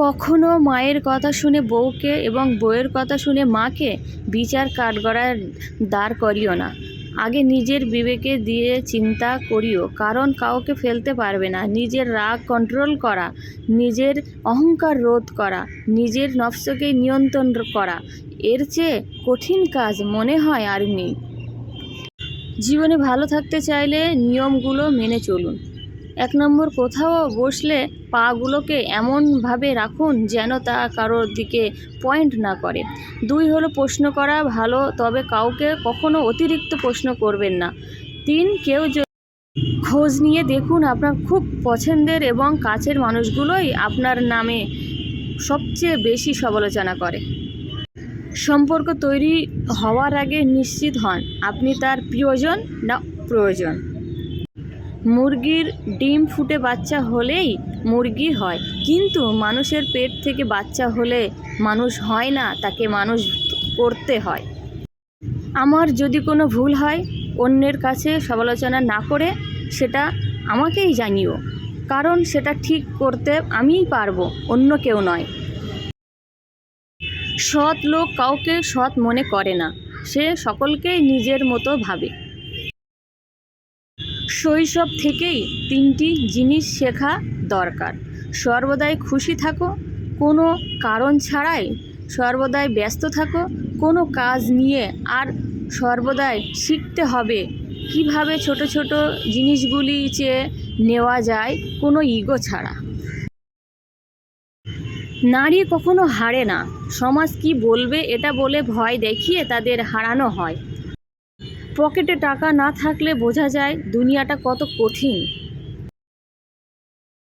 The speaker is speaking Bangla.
কখনো মায়ের কথা শুনে বউকে এবং বউয়ের কথা শুনে মাকে বিচার কাঠগড়ায় দাঁড় করিও না। আগে নিজের বিবেকে দিয়ে চিন্তা করিও, কারণ কাউকে ফেলতে পারবে না। নিজের রাগ কন্ট্রোল করা, নিজের অহংকার রোধ করা, নিজের নফসকে নিয়ন্ত্রণ করা, এর চেয়ে কঠিন কাজ মনে হয় আর নেই। জীবনে ভালো থাকতে চাইলে নিয়মগুলো মেনে চলুন। এক নম্বর কোথাও বসলে পাগুলোকে এমনভাবে রাখুন যেন তা কারোর দিকে পয়েন্ট না করে। দুই হলো প্রশ্ন করা ভালো, তবে কাউকে কখনো অতিরিক্ত প্রশ্ন করবেন না। তিন, কেউ খোঁজ নিয়ে দেখুন আপনার খুব পছন্দের এবং কাছের মানুষগুলোই আপনার নামে সবচেয়ে বেশি সমালোচনা করে। সম্পর্ক তৈরি হওয়ার আগে নিশ্চিত হন, আপনি তার প্রিয়জন না প্রয়োজন। মুরগির ডিম ফুটে বাচ্চা হলেই মুরগি হয়। কিন্তু মানুষের পেট থেকে বাচ্চা হলে মানুষ হয় না, তাকে মানুষ করতে হয়। আমার যদি কোনো ভুল হয়, অন্যের কাছে সমালোচনা না করে সেটা আমাকেই জানিও। কারণ সেটা ঠিক করতে আমিই পারব, অন্য কেউ নয়। সৎ লোক কাউকে সৎ মনে করে না। সে সকলকেই নিজের মতো ভাবে। শৈশব থেকেই তিনটি জিনিস শেখা দরকার। সর্বদাই খুশি থাকো, কোনো কারণ ছাড়াই সর্বদাই ব্যস্ত থাকো, কোনো কাজ নিয়ে আর সর্বদাই শিখতে হবে কীভাবে ছোট ছোট জিনিসগুলি চেয়ে নেওয়া যায়, কোনো ইগো ছাড়া। নারী কখনো হারে না। সমাজ কি বলবে এটা বলে ভয় দেখিয়ে তাদের হারানো হয়। পকেটে টাকা না থাকলে বোঝা যায় দুনিয়াটা কত কঠিন।